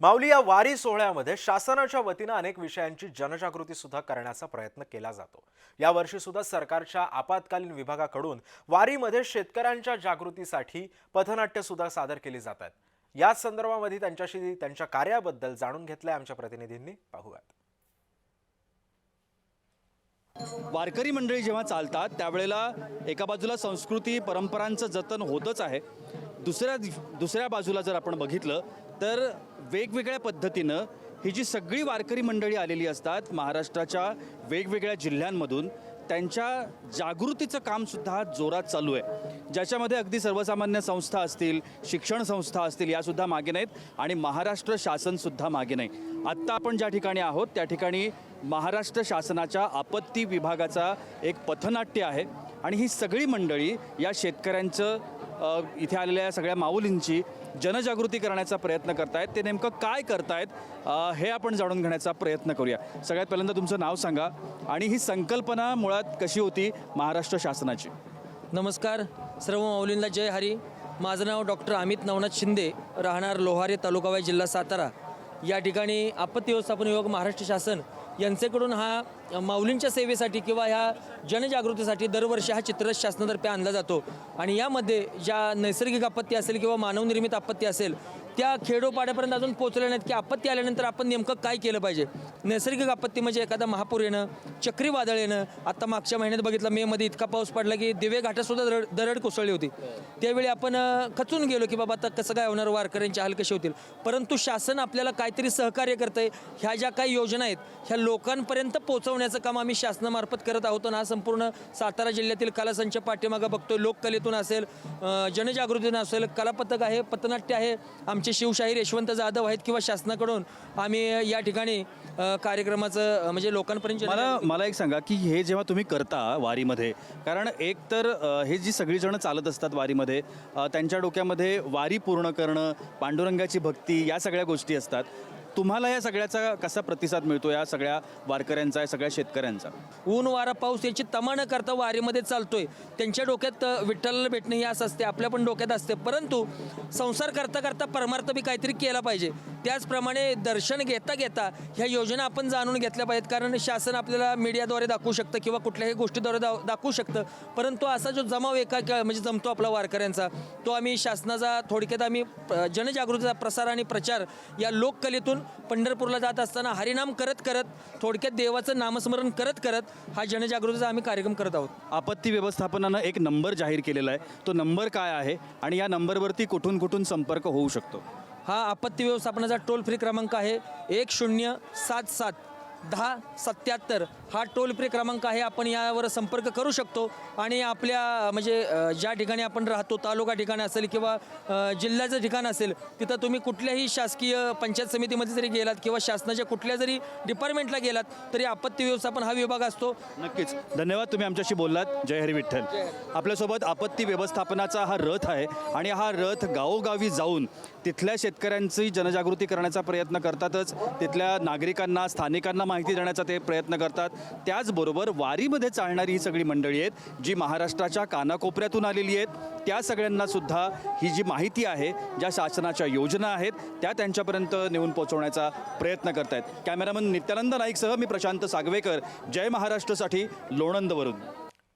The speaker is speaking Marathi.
माऊली या वारी सोहळ्यामध्ये शासनाच्या वतीनं अनेक विषयांची जनजागृती सुद्धा करण्याचा प्रयत्न केला जातो. यावर्षी सुद्धा सरकारच्या आपत्कालीन विभागाकडून वारीमध्ये शेतकऱ्यांच्या जागृतीसाठी पथनाट्य सुद्धा सादर केली जातात याच संदर्भामध्ये त्यांच्याशी त्यांच्या कार्याबद्दल जाणून घेतलंय आमच्या प्रतिनिधींनी. पाहूयात. वारकरी मंडळी जेव्हा चालतात त्यावेळेला एका बाजूला संस्कृती परंपरांचं जतन होतच आहे. दुसऱ्या दुसऱ्या बाजूला जर आपण बघितलं तर वेगवेगळ्या पद्धतीनं ही जी सगळी वारकरी मंडळी आलेली असतात महाराष्ट्राच्या वेगवेगळ्या जिल्ह्यांमधून त्यांच्या जागृतीचं कामसुद्धा जोरात चालू आहे. ज्याच्यामध्ये अगदी सर्वसामान्य संस्था असतील शिक्षण संस्था असतील यासुद्धा मागे नाहीत आणि महाराष्ट्र शासनसुद्धा मागे नाही. आत्ता आपण ज्या ठिकाणी आहोत त्या ठिकाणी महाराष्ट्र शासनाच्या आपत्ती विभागाचा एक पथनाट्य आहे आणि ही सगळी मंडळी या शेतकऱ्यांचं इथे आलेल्या सगळ्या माऊलींची जनजागृती करण्याचा प्रयत्न करतायत. ते नेमकं काय करतायत हे आपण जाणून घेण्याचा प्रयत्न करूया. सगळ्यात पहिल्यांदा तुमचं नाव सांगा आणि ही संकल्पना मुळात कशी होती महाराष्ट्र शासनाची? नमस्कार सर्व माऊलींना जय हरी. माझं नाव डॉक्टर अमित नवनाथ शिंदे राहणार लोहारे तालुकावाई जिल्हा सातारा. या ठिकाणी आपत्ती व्यवस्थापन विभाग महाराष्ट्र शासन यांच्याकडून हा माऊलींच्या सेवेसाठी किंवा ह्या जनजागृतीसाठी दरवर्षी हा चित्ररथ शासनातर्फे आणला जातो. आणि यामध्ये ज्या नैसर्गिक आपत्ती असेल किंवा मानवनिर्मित आपत्ती असेल त्या खेडोपाड्यापर्यंत अजून पोहोचल्या नाहीत की आपत्ती आल्यानंतर आपण नेमकं काय केलं पाहिजे? नैसर्गिक आपत्ती म्हणजे एखादा महापूर येणं चक्रीवादळ येणं. आता मागच्या महिन्यात बघितलं मेमध्ये इतका पाऊस पडला की दिवे घाटातसुद्धा दरड दरड कोसळली होती. त्यावेळी आपण खचून गेलो की बाबा आता कसं काय होणार? वारकऱ्यांचे हाल कसे होतील? परंतु शासन आपल्याला काहीतरी सहकार्य करतंय. ह्या ज्या काही योजना आहेत ह्या लोकांपर्यंत पोहोचवण्याचं काम आम्ही शासनामार्फत करत आहोत आणि हा संपूर्ण सातारा जिल्ह्यातील कलासंच पाठीमागं बघतोय. लोककलेतून असेल जनजागृतीतून असेल कलापथक आहे पथनाट्य आहे आमचे शिवशाहीर यशवंत जाधव आहेत किंवा शासनाकडून आम्ही या ठिकाणी कार्यक्रमाचं म्हणजे लोकांपर्यंत मला मला एक सांगा की हे जेव्हा तुम्ही करता वारीमध्ये कारण एक तर हे जी सगळी जण चालत असतात वारीमध्ये त्यांच्या डोक्यामध्ये वारी पूर्ण करणं पांडुरंगाची भक्ती या सगळ्या गोष्टी असतात. तुम्हाला या सगळ्याचा कसा प्रतिसाद मिळतो? या सगळ्या वारकऱ्यांचा या सगळ्या शेतकऱ्यांचा? ऊन वारा पाऊस याची तमा न करता वारीमध्ये चालतोय. त्यांच्या डोक्यात विठ्ठलाला भेटणं हे असं असते आपल्या पण डोक्यात असते. परंतु संसार करता करता परमार्थ बी काहीतरी केला पाहिजे. त्याचप्रमाणे दर्शन घेता घेता ह्या योजना आपण जाणून घेतल्या पाहिजेत. कारण शासन आपल्याला मीडियाद्वारे दाखवू शकतं किंवा कुठल्याही गोष्टीद्वारे दा दाखवू शकतं. परंतु असा जो जमाव एका क- म्हणजे जमतो आपला वारकऱ्यांचा तो आम्ही शासनाचा थोडक्यात आम्ही जनजागृतीचा प्रसार आणि प्रचार या लोककलेतून पंढरपूरला जात असताना हरिनाम करत करत थोडक्यात देवाचं नामस्मरण करत करत हा जनजागृतीचा आम्ही कार्यक्रम करत आहोत. आपत्ती व्यवस्थापनानं एक नंबर जाहीर केलेला आहे. तो नंबर काय आहे आणि या नंबरवरती कुठून कुठून संपर्क होऊ शकतो? हा आपत्ती व्यवस्थापनाचा टोल फ्री क्रमांक आहे एक शून्य सात सात. दहा सत्याहत्तर हा टोल फ्री क्रमांक आहे. आपण यावर संपर्क करू शकतो. आणि आपल्या म्हणजे ज्या ठिकाणी आपण राहतो तालुका ठिकाण असेल किंवा जिल्ह्याचं ठिकाण असेल तिथं तुम्ही कुठल्याही शासकीय पंचायत समितीमध्ये जरी गेलात किंवा शासनाच्या कुठल्या जरी डिपार्टमेंटला गेलात तरी आपत्ती व्यवस्थापन हा विभाग असतो. नक्कीच. धन्यवाद तुम्ही आमच्याशी बोललात. जय हरी विठ्ठल. आपल्यासोबत आपत्ती व्यवस्थापनाचा हा रथ आहे आणि हा रथ गावोगावी जाऊन तिथल्या शेतकऱ्यांची जनजागृती करण्याचा प्रयत्न करतातच. तिथल्या नागरिकांना स्थानिकांना माहिती देण्याचा ते प्रयत्न करतात. त्याचबरोबर वारीमध्ये चालणारी ही सगळी मंडळी आहेत जी महाराष्ट्राच्या कानाकोपऱ्यातून आलेली आहेत त्या सगळ्यांना सुद्धा ही जी माहिती आहे ज्या शासनाच्या योजना आहेत त्या त्यांच्यापर्यंत नेऊन पोहोचवण्याचा प्रयत्न करत आहेत कॅमेरामन नित्यानंद नाईकसह मी प्रशांत सागवेकर. जय महाराष्ट्रसाठी लोणंदवरून.